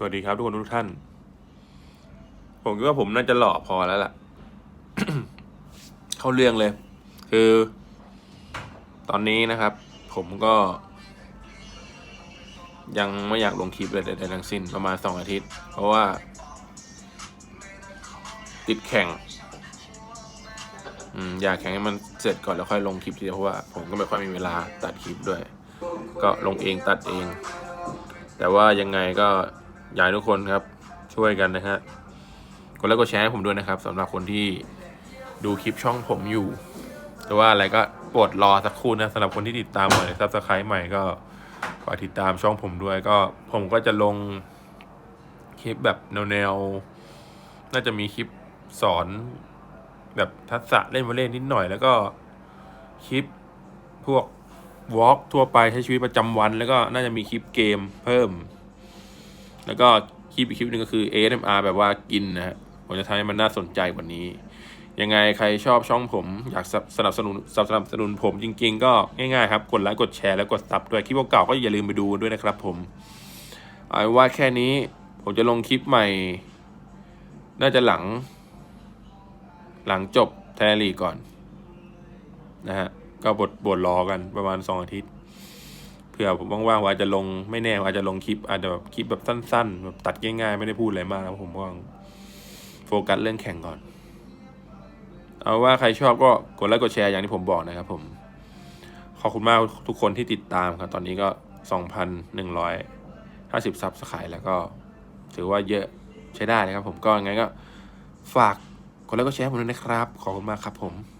สวัสดีครับทุกคนทุกท่าน ผมคิดว่าผมน่าจะหล่อพอแล้วล่ะ เข้าเรื่องเลย คือ ตอนนี้นะครับ ผมก็ ยังไม่อยากลงคลิปเลยใดๆทั้งสิ้นประมาณสองอาทิตย์ เพราะว่า ติดแข่งอืมอยากแข่งให้มันเสร็จก่อนแล้วค่อยลงคลิปทีเดียวเพราะว่าผมก็ไม่ค่อยมีเวลาตัดคลิปด้วย ก็ลงเองตัดเอง แต่ว่ายังไงก็ อยากให้ทุกคนครับช่วยกันนะฮะกดไลค์กดแชร์ให้ผมด้วยนะครับสำหรับคนที่ดูคลิปช่องผมอยู่ แต่ว่าอะไรก็โปรดรอสักครู่นะสำหรับคนที่ติดตามใหม่ซับสไครต์ใหม่ก็ฝากติดตามช่องผมด้วยก็ผมก็จะลงคลิปแบบแนวๆน่าจะมีคลิปสอนแบบทักษะเล่นวอลเลย์นิดหน่อย แล้วก็คลิปพวกวอล์กทั่วไปใช้ชีวิตประจำวัน แล้วก็น่าจะมีคลิปเกมเพิ่ม แล้วก็คลิปอีกคลิปหนึ่งก็คือ ASMR แบบว่ากินนะฮะผมจะทำให้มันน่าสนใจกว่านี้ ยังไงใครชอบช่องผม อยากสนับสนุนสนับสนุนผมจริง ๆ ก็ง่ายๆครับ กดไลค์กดแชร์แล้วกดซับด้วยคลิปเก่าๆก็อย่าลืมไปดูด้วยนะครับผมเอาว่าแค่นี้ผมจะลงคลิปใหม่ น่าจะหลัง หลังจบไทยลีก่อน นะฮะ ก็บทบทรอกันประมาณสองอาทิตย์ ผื่อผมว่างๆว่าจะลงไม่แน่ว่าอาจจะลงคลิป อาจจะแบบคลิปแบบสั้นๆแบบตัดง่ายๆ ไม่ได้พูดอะไรมากนะผมว่าโฟกัสเรื่องแข่งก่อน เอาว่าใครชอบก็กดไลค์กดแชร์อย่างที่ผมบอกนะครับผม ขอบคุณมากทุกคนที่ติดตามครับ ตอนนี้ก็สองพันหนึ่งร้อยห้าสิบซับสไครต์แล้วก็ ถือว่าเยอะใช้ได้นะครับผมก็ยังไงก็ฝากกดไลค์กดแชร์ผมด้วยนะครับ ขอบคุณมากครับผม